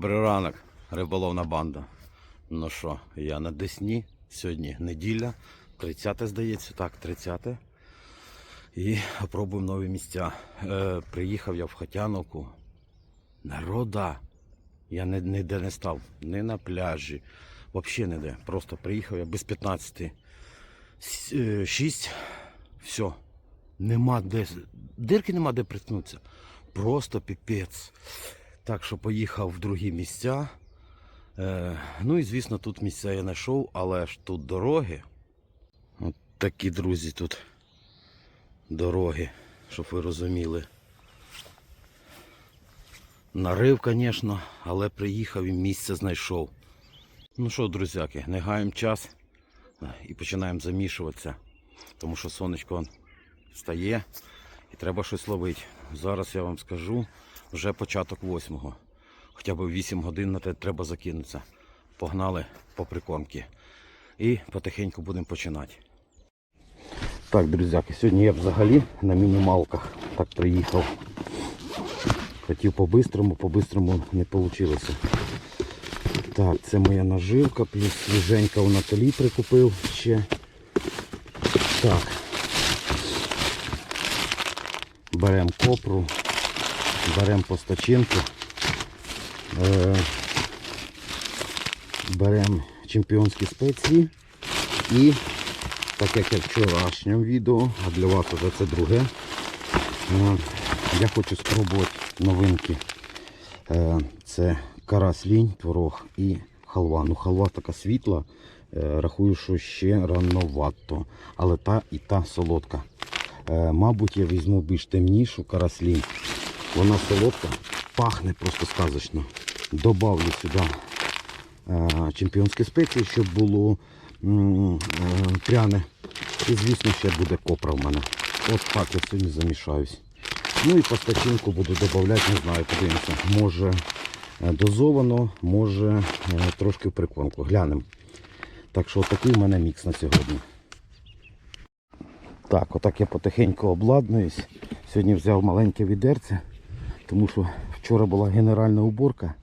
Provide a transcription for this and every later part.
Добрий ранок, риболовна банда. Ну що, я на Десні. Сьогодні неділя, 30 здається, так, 30 І опробуємо нові місця. Е, приїхав я в Хотяновку. Народа. Я ні- ніде не став, ні на пляжі, взагалі ніде. Просто приїхав я без 15. 6. Все. Нема де. Дирки нема де приткнутися. Просто піпець. Так що поїхав в другі місця. Е, ну і звісно, тут місця я знайшов, але ж тут дороги. От такі, друзі, тут дороги, щоб ви розуміли. Нарив, звісно, але приїхав і місце знайшов. Ну що, друзяки, не гаємо час е, і починаємо замішуватися, тому що сонечко он встає і треба щось ловити. Зараз я вам скажу вже початок восьмого. Хоча б 8 годин на те треба закинутися. Погнали по прикормки. І потихеньку будемо починати. Так, друзяки, сьогодні я взагалі на мінімалках так приїхав. Хотів по-бистрому, по-бистрому не вийшло. Так, це моя наживка, плюс свіженька у Наталі прикупив ще. Так. Беремо копру, беремо постачинку, е, беремо чемпіонські спеції і, так як я в вчорашньому відео, а для вас вже це друге, е, я хочу спробувати новинки. Е, Це карась лінь, творог і халва. Ну, халва така світла, рахую, що ще рановато, але та і та солодка. Е, Мабуть, я візьму більш темнішу караслінь. Вона солодка, пахне просто сказочно. Добавлю сюди е, чемпіонські спеції, щоб було е, пряне. І звісно ще буде копра в мене. От так я сьогодні замішаюсь. Ну і постачинку буду додавати, не знаю, подивимося. Може дозовано, може трошки в прикормку. Глянемо. Так що такий в мене мікс на сьогодні. Так, отак я потихеньку обладнуюсь. Сьогодні взяв маленьке відерце, тому що вчора була генеральна уборка.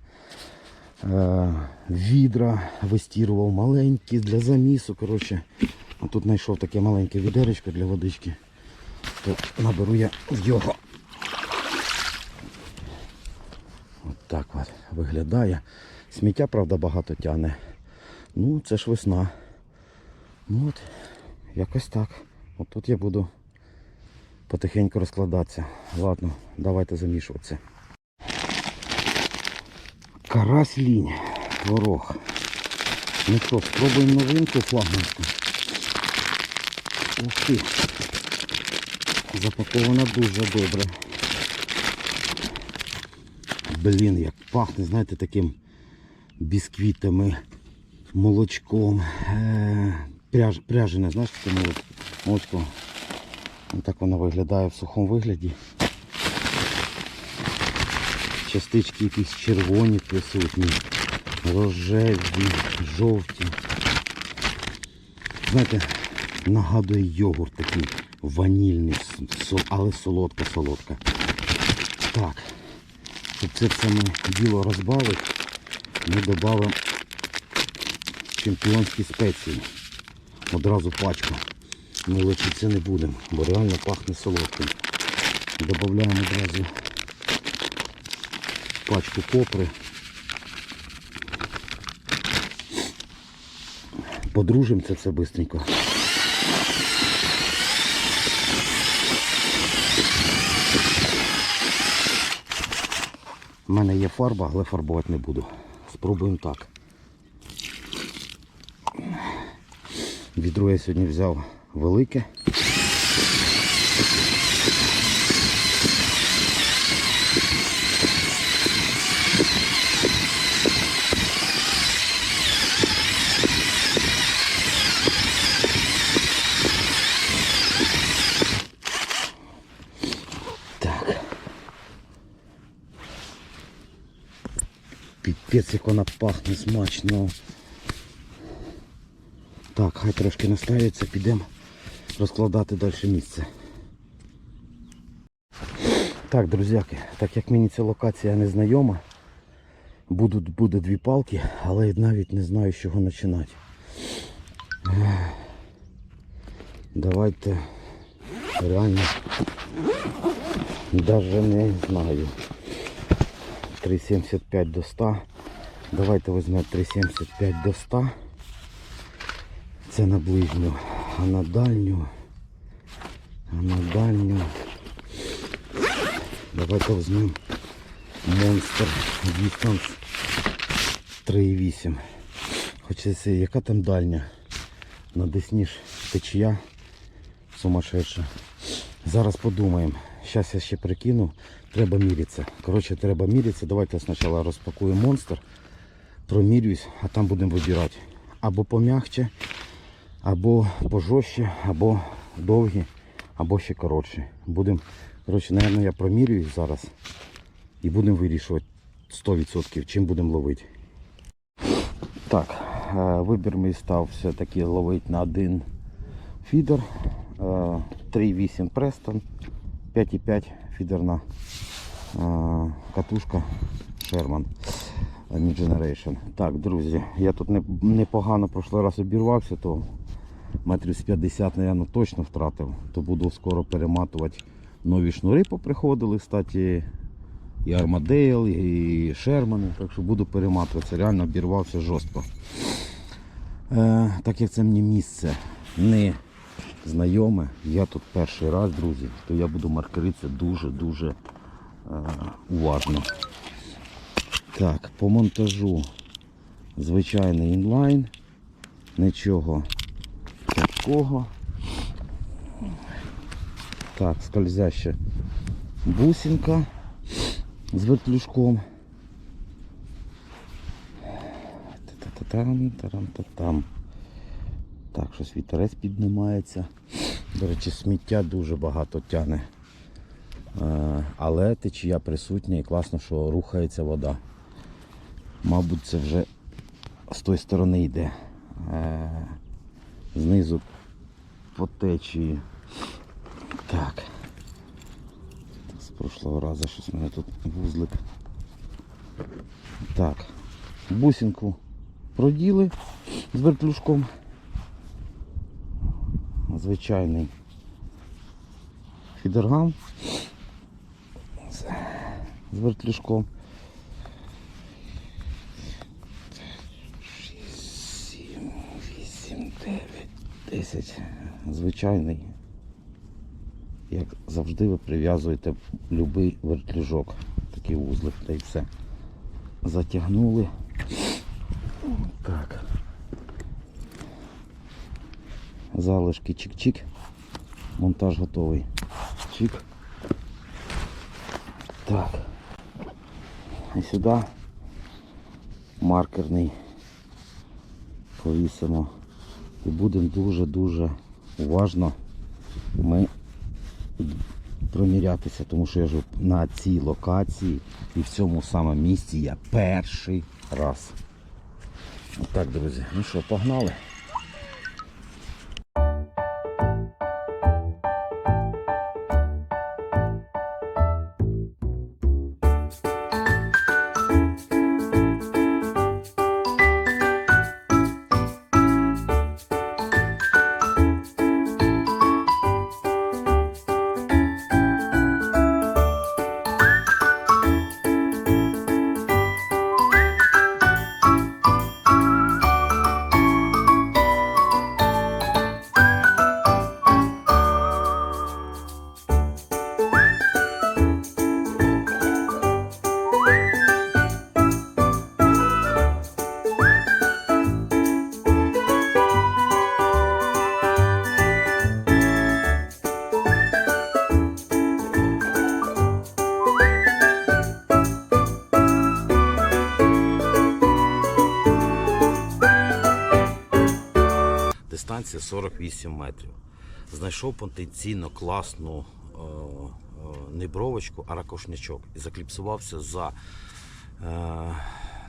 Е, відра вистірував маленькі для замісу. Коротше, а тут знайшов таке маленьке відеречко для водички. То наберу я в його. От так от виглядає. Сміття, правда, багато тягне. Ну, це ж весна. Ну от, якось так. От тут я буду потихеньку розкладатися. Ладно, давайте замішуватися. Карась лінь, творог. Ну що, спробуємо новинку флагманську. Ух ти. Запакована дуже добре. Блін, як пахне, знаєте, таким бісквітами, молочком. Пряж, пряжене, знаєш, таке молоч- молочко. Ось так воно виглядає в сухому вигляді. Частички якісь червоні присутні, рожеві, жовті. Знаєте, нагадує йогурт такий ванільний, але солодка-солодка. Так, щоб це все ми діло розбавити, ми додамо чемпіонські спеції. Одразу пачку. Ми лечитися не будемо, бо реально пахне солодким. Додаємо одразу пачку копри. Подружимо це все швидко. У мене є фарба, але фарбувати не буду. Спробуємо так. Відро я сьогодні взяв велике. Піпець, як вона пахне смачно. Так, хай трошки настається, підемо розкладати далі місце. Так, друзяки, так як мені ця локація не знайома, Будуть, буде дві палки, але навіть не знаю, з чого починати. Давайте реально даже не знаю. 3,75 до 100. Давайте візьмемо 3,75 до 100. Це на ближню. А на дальню. А на дальню. Давайте візьмемо Monster Distance 3,8. Хоча це яка там дальня? На Десні ж течія сумасшедша. Зараз подумаємо. Зараз я ще прикину. Треба мірятися. Коротше, треба мірятися. Давайте спочатку розпакуємо монстр, промірююсь, а там будемо вибирати. Або пом'ягче, або пожорстче, або довгі, або ще коротші. Будемо, коротше, напевно, я промірююсь зараз і будемо вирішувати 100% чим будемо ловити. Так, е, вибір мій став все-таки ловити на один фідер. е, 3,8 Preston, 5,5 фідерна е, катушка Sherman е, New Generation. Так, друзі, я тут не- непогано прошлий раз обірвався, то метрів з 50, мабуть, точно втратив, то буду скоро перематувати. Нові шнури поприходили, кстати, і Армадейл, і Шермани, так що буду перематуватися. Реально обірвався жорстко. Е, так як це мені місце не знайоме, я тут перший раз, друзі, то я буду маркеритися дуже-дуже е, уважно. Так, по монтажу звичайний інлайн, нічого такого. Так, скользяща бусинка з вертлюжком. Та-та-та-там, тарам-та-там. Так, щось вітерець піднімається. До речі, сміття дуже багато тяне. Е, Але течія присутня і класно, що рухається вода. Мабуть, це вже з тої сторони йде. Знизу по течії. Так. З прошлого разу щось у мене тут вузлик. Так. Бусинку проділи з вертлюжком. Звичайний фідергам з, вертлюжком. 6, 7, 8, 9, 10. Звичайний. Як завжди ви прив'язуєте будь-який вертлюжок. Такий вузлик та й все. Затягнули. Так. Залишки чик-чик. Монтаж готовий. Чик. Так. І сюди маркерний повісимо. І будемо дуже-дуже уважно ми промірятися, тому що я ж на цій локації і в цьому самому місці я перший раз. Так, друзі, ну що, погнали? 48 метрів. Знайшов потенційно класну е, е, не бровочку, а ракошнячок. І закліпсувався за е,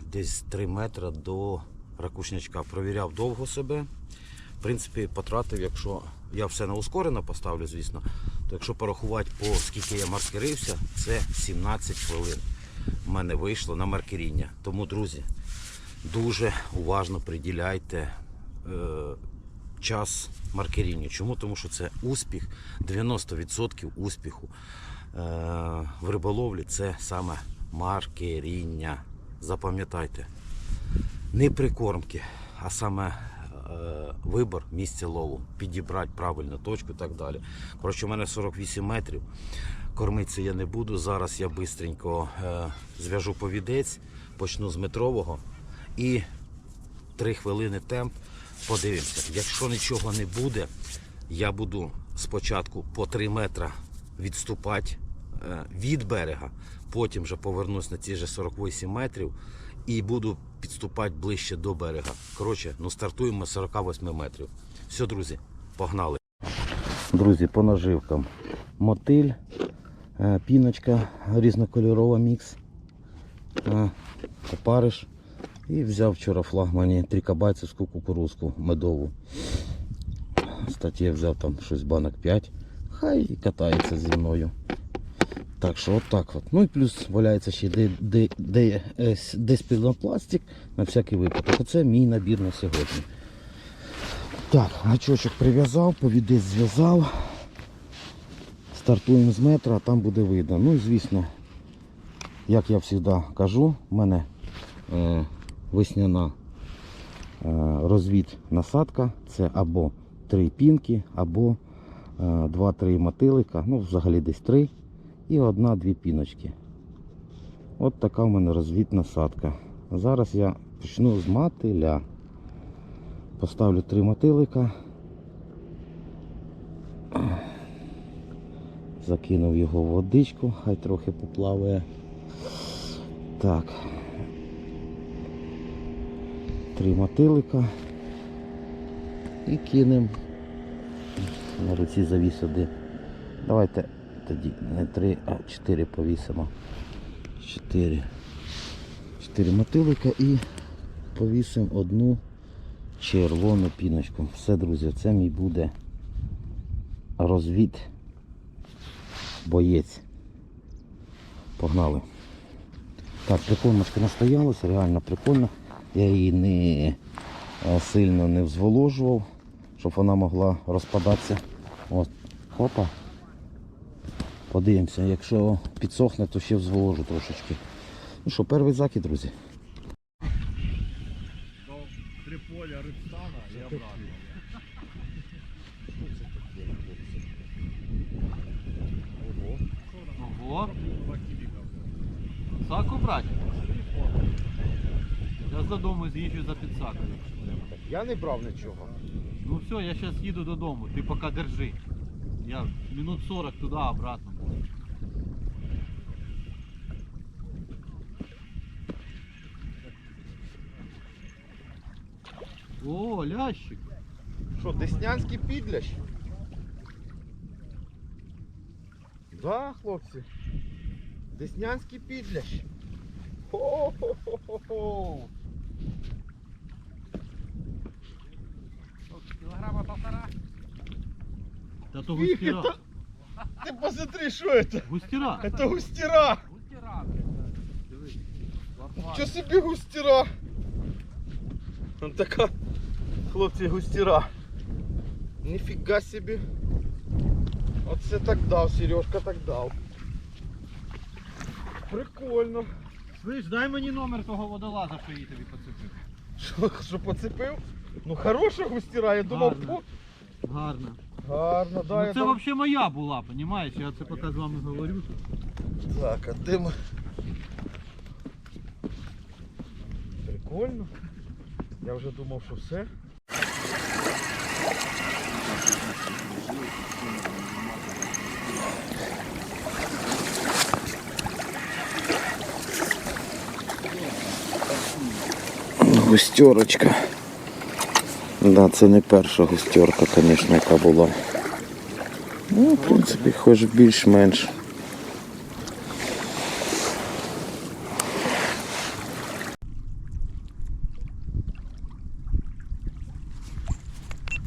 десь 3 метри до ракушнячка. Провіряв довго себе. В принципі, потратив, якщо я все на ускорено поставлю, звісно, то якщо порахувати по скільки я маркерився, це 17 хвилин. в мене вийшло на маркеріння. Тому, друзі, дуже уважно приділяйте час маркерінню. Чому? Тому що це успіх, 90% успіху е, в риболовлі це саме маркеріння. Запам'ятайте. Не прикормки, а саме е, вибор місця лову, підібрати правильну точку і так далі. Коротше, у мене 48 метрів. Кормитися я не буду. Зараз я швидко е, зв'яжу повідець, почну з метрового і 3 хвилини темп. Подивимося. Якщо нічого не буде, я буду спочатку по 3 метра відступати е, від берега, потім вже повернусь на ці ж 48 метрів і буду підступати ближче до берега. Коротше, ну стартуємо з 48 метрів. Все, друзі, погнали. Друзі, по наживкам. Мотиль, е, піночка різнокольорова мікс, е, опариш. І взяв вчора флагмані трикабайцевську кукурузку медову. Кстати, я взяв там щось банок 5. Хай і катається зі мною. Так що от от. Ну і плюс валяється ще де, де, де, е, десь пінопластик на всякий випадок. Оце мій набір на сьогодні. Так, гачочок прив'язав, повідець зв'язав. Стартуємо з метра, а там буде видно. Ну і звісно, як я завжди кажу, в мене е, весняна е, розвід насадка. Це або три пінки, або е, 2-3 мотилика, ну взагалі десь 3 і одна-дві піночки. От така в мене розвід насадка. Зараз я почну з мотиля. Поставлю три мотилика. Закинув його в водичку, хай трохи поплаває. Так. Три мотилика. І кинемо на руці завіс один. Давайте тоді не три, а чотири повісимо. Чотири. Чотири мотилика і повісимо одну червону піночку. Все, друзі, це мій буде розвід боєць. Погнали. Так, прикормочка настоялася, реально прикольно. Я її не е, сильно не взволожував, щоб вона могла розпадатися. От, хопа. Подивимося, якщо підсохне, то ще взволожу трошечки. Ну що, перший закид, друзі. до Триполя, Рибстана і обратно. Ого. Саку брати? Додому з'їжджу за підсакою. Я не брав нічого. Ну все, я зараз їду додому, ти поки держи. Я минут 40 туди, обратно. О, лящик. Що, Деснянський підлящ? Да, хлопці. Деснянський підлящ. Хо-хо-хо-хо-хо. Кілограма полтора. Та то Фіг, густіра. это- Ти посмотри, що это? Густіра. Это густера. Що собі густера? Там така, хлопці, густера. Ніфіга собі. Оце так дав, Сережка так дав. Прикольно. Слиш, дай мені номер того водолаза, що її тобі поцепив. Що, що поцепив? Ну хороша густера, я думав, Гарно. по... Гарно. Гарно, да, ну, це думав. взагалі моя була, розумієш? Я це поки з вами говорю. Так, а де ми? Прикольно. Я вже думав, що все. Густерочка. Да, це не перша густерка, звісно, яка була. Ну, в принципі, хоч більш-менш.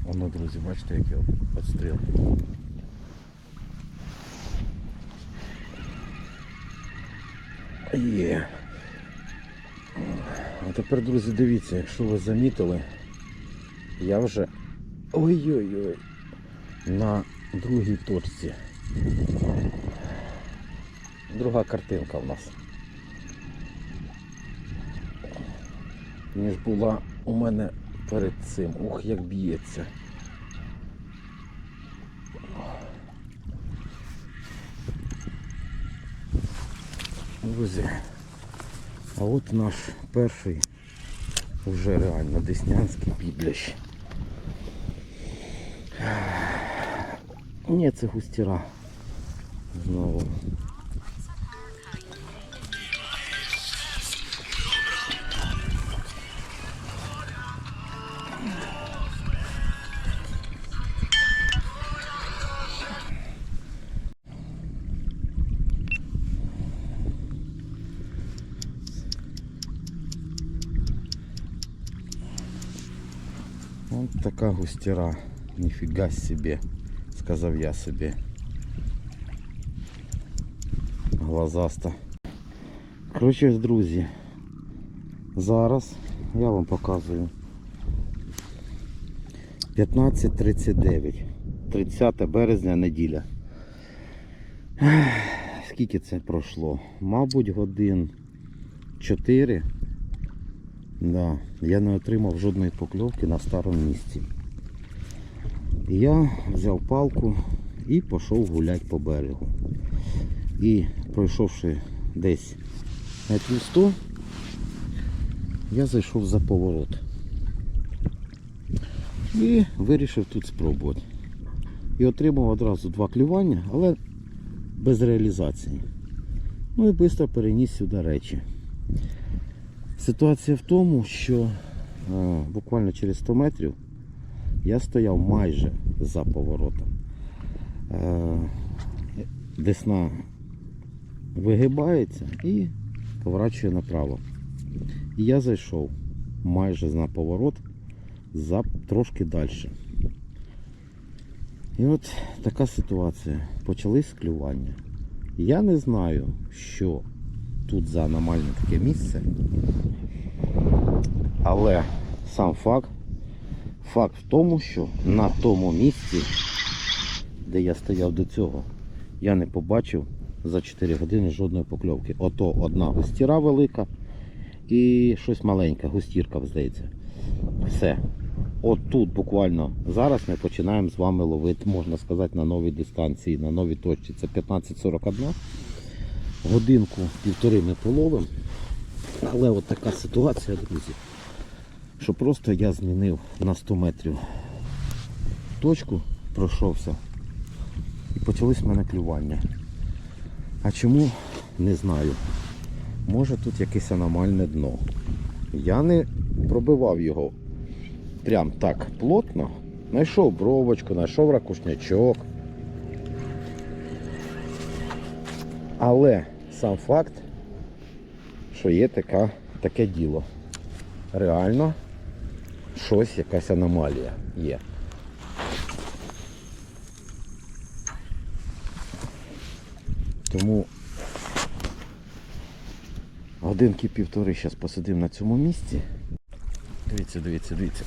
Воно, друзі, бачите, який обстріл. Є. А тепер, друзі, дивіться, якщо ви замітили, я вже ой-ой-ой на другій точці. Друга картинка в нас. Ніж була у мене перед цим. Ух, як б'ється. Друзі, а от наш перший уже реально деснянський підлящ. Ні, це густіра. Знову. От така густіра. Ніфіга собі, сказав я собі. Глазаста. Коротше, друзі, зараз я вам показую 15.39. 30 березня неділя. Скільки це пройшло? Мабуть, годин 4. Да, я не отримав жодної покльовки на старому місці. І я взяв палку і пішов гуляти по берегу. І пройшовши десь метрів 100, я зайшов за поворот. І вирішив тут спробувати. І отримав одразу два клювання, але без реалізації. Ну і швидко переніс сюди речі. Ситуація в тому, що е, буквально через 100 метрів я стояв майже за поворотом. Е, Десна вигибається і поворачує направо. І я зайшов майже на поворот за трошки далі. І от така ситуація. Почались клювання. Я не знаю, що тут за аномальне таке місце. Але сам факт, факт в тому, що на тому місці, де я стояв до цього, я не побачив за 4 години жодної покльовки. Ото одна густіра велика і щось маленьке, густірка, здається. Все. От тут буквально зараз ми починаємо з вами ловити, можна сказати, на новій дистанції, на новій точці. Це 15.41. Годинку півтори ми половимо. Але от така ситуація, друзі, що просто я змінив на 100 метрів точку, пройшовся і почались в мене клювання. А чому? Не знаю. Може тут якесь аномальне дно. Я не пробивав його прям так плотно. Знайшов бровочку, знайшов ракушнячок. Але сам факт, що є така, таке діло. Реально щось, якась аномалія є. Тому годинки півтори зараз посидимо на цьому місці. Дивіться, дивіться, дивіться.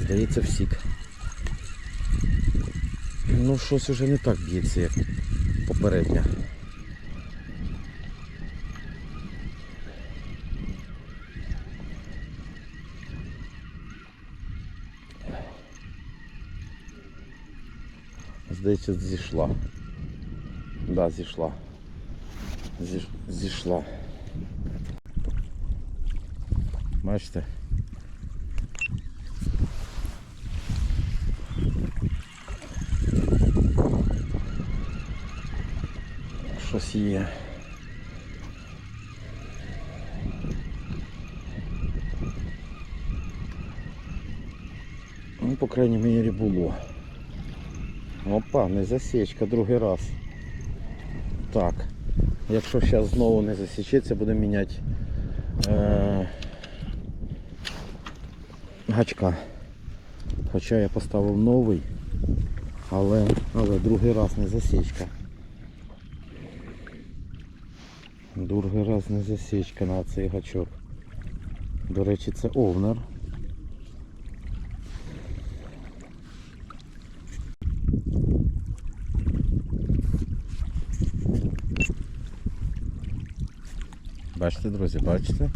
Здається, всік. Ну, щось уже не так б'ється, як попередня. Здається, зійшла. Да, зійшла. Зіш... Зійшла. Бачите? Щось є. Ну, по крайній мірі було. Опа, не засічка другий раз. Так. Якщо зараз знову не засічеться, будемо міняти е- гачка. Хоча я поставив новий, Але, але другий раз не засічка. Другий раз не засічка на цей гачок. До речі, це овнер. Бачите, друзі, бачите?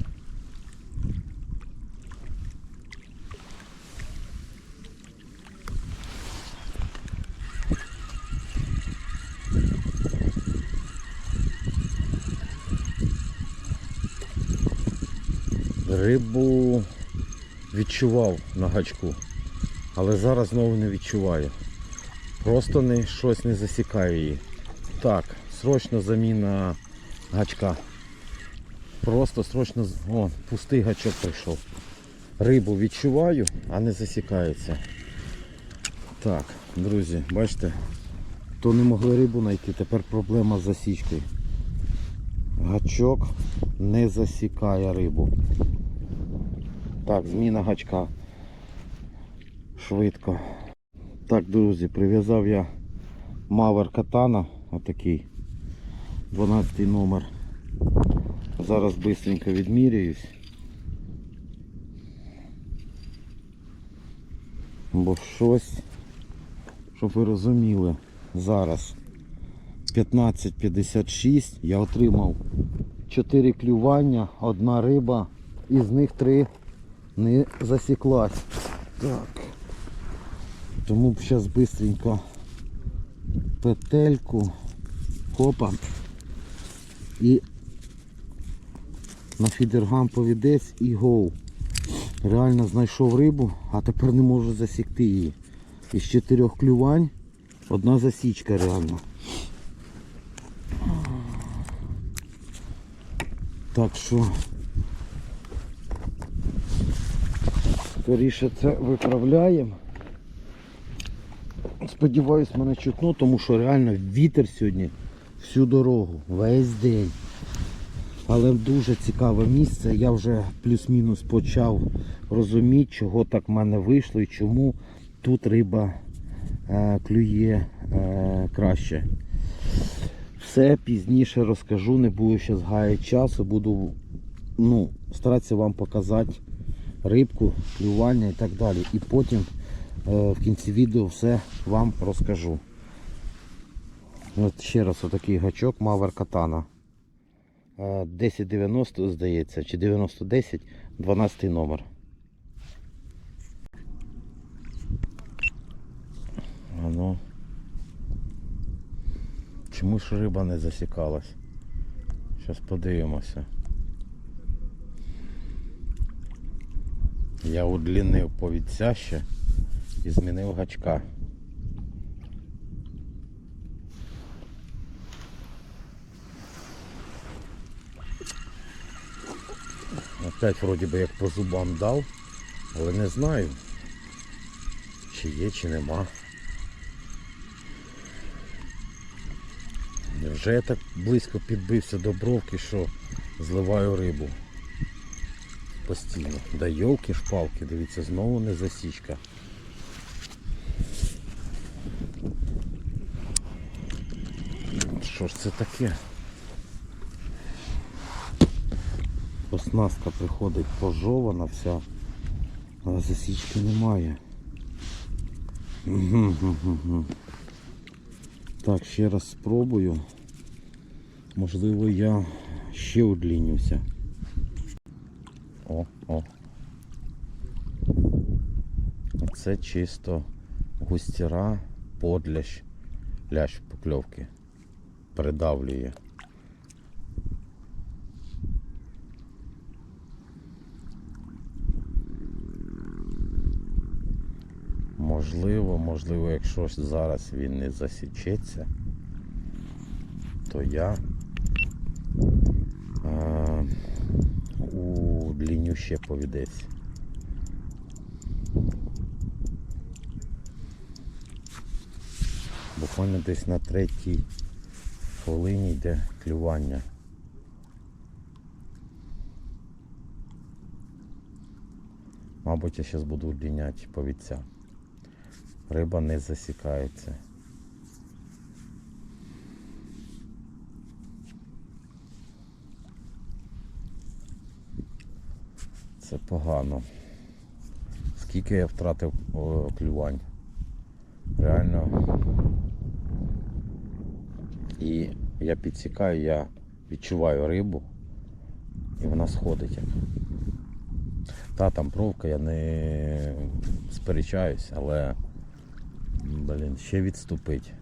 Рибу відчував на гачку, але зараз знову не відчуваю. Просто не, щось не засікає її. Так, срочно заміна гачка. Просто срочно. О, пустий гачок прийшов. Рибу відчуваю, а не засікається. Так, друзі, бачите, то не могли рибу знайти, тепер проблема з засічкою. Гачок не засікає рибу. Так, зміна гачка. Швидко. Так, друзі, прив'язав я Мавер Катана, отакий. 12 номер. Зараз швидко відміряюсь. Бо щось, щоб ви розуміли, зараз 15.56 я отримав 4 клювання, одна риба, із них 3 не засіклась. Так. Тому б зараз швидко петельку, хопа і на фідергам повідець і гоу. Реально знайшов рибу, а тепер не можу засікти її. Із чотирьох клювань одна засічка реально. Так що скоріше це виправляємо. Сподіваюсь, мене чутно, тому що реально вітер сьогодні всю дорогу, весь день. Але дуже цікаве місце. Я вже плюс-мінус почав розуміти, чого так в мене вийшло і чому тут риба е, клює е, краще. Все пізніше розкажу, не буду зараз гаяти часу, буду ну, старатися вам показати рибку, клювання і так далі. І потім е, в кінці відео все вам розкажу. От ще раз отакий гачок Мавер Катана. Е, 1090 здається, чи 9010, 12 номер. А ну. Чому ж риба не засікалась? Зараз подивимося. Я удлінив повідця ще і змінив гачка. Опять вроді би як по зубам дав, але не знаю, чи є, чи нема. Вже я так близько підбився до бровки, що зливаю рибу. Постійно. Да йолки шпалки, дивіться, знову не засічка. Що ж це таке? Оснастка приходить пожована вся, а засічки немає. Так, ще раз спробую. Можливо, я ще удлінюся. О, о. Це чисто густіра, подлящ, лящ покльовки. Придавлює. Можливо, можливо, якщо зараз він не засічеться, то я е, удліню ще повідець. Буквально десь на третій хвилині йде клювання. Мабуть, я зараз буду удліняти повідця риба не засікається. Це погано. Скільки я втратив клювань. Реально і я підсікаю, я відчуваю рибу і вона сходить як. Та там провка, я не сперечаюсь, але блін, ще відступить.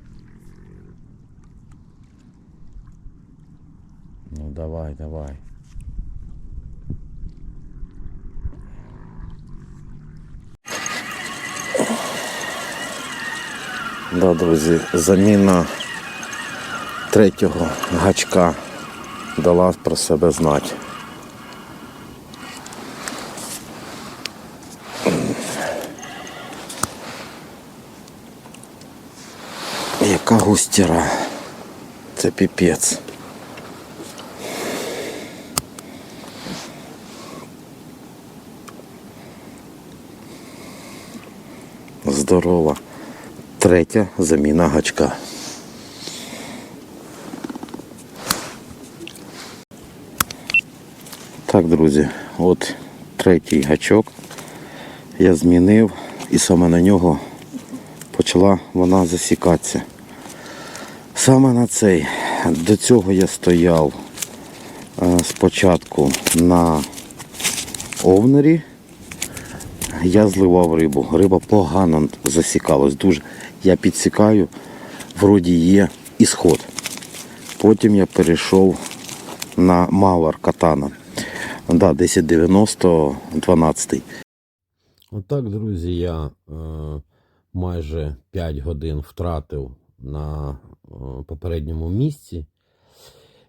Ну давай, давай. Да, друзі, заміна третього гачка дала про себе знати. Яка густіра. Це піпець. Здорова. Третя заміна гачка. Так, друзі, от третій гачок я змінив і саме на нього почала вона засікатися. Саме на цей. До цього я стояв е, спочатку на овнері. Я зливав рибу. Риба погано засікалась. Дуже. Я підсікаю, вроді є і сход. Потім я перейшов на Мавар Катана. Да, 1090 12. Отак, друзі, я е, майже 5 годин втратив на попередньому місці.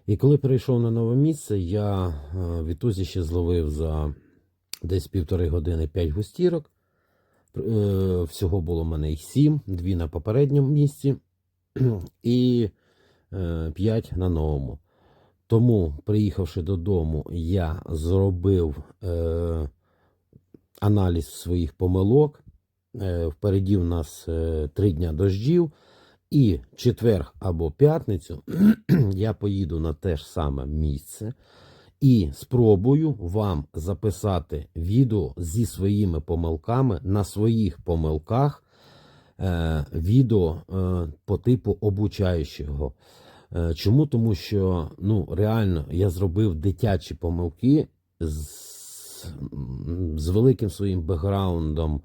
І коли перейшов на нове місце, я е, в ітозі ще зловив за десь півтори години 5 густірок. Е, всього було в мене їх 7, 2 на попередньому місці і 5 на новому. Тому, приїхавши додому, я зробив е, аналіз своїх помилок. Е, впереді в нас е, 3 дня дождів. І четвер або п'ятницю я поїду на те ж саме місце і спробую вам записати відео зі своїми помилками на своїх помилках. Е, відео е, по типу обучаючого. Е, Чому? Тому що ну, реально я зробив дитячі помилки з, з великим своїм бекграундом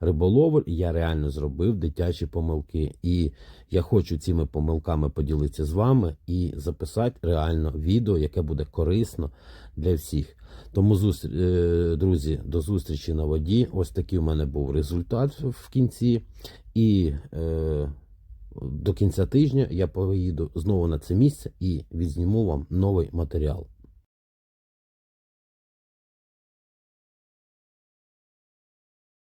риболову. Я реально зробив дитячі помилки. І я хочу цими помилками поділитися з вами і записати реально відео, яке буде корисно для всіх. Тому, е, друзі, до зустрічі на воді. Ось такий у мене був результат в кінці. І е, до кінця тижня я поїду знову на це місце і відзніму вам новий матеріал.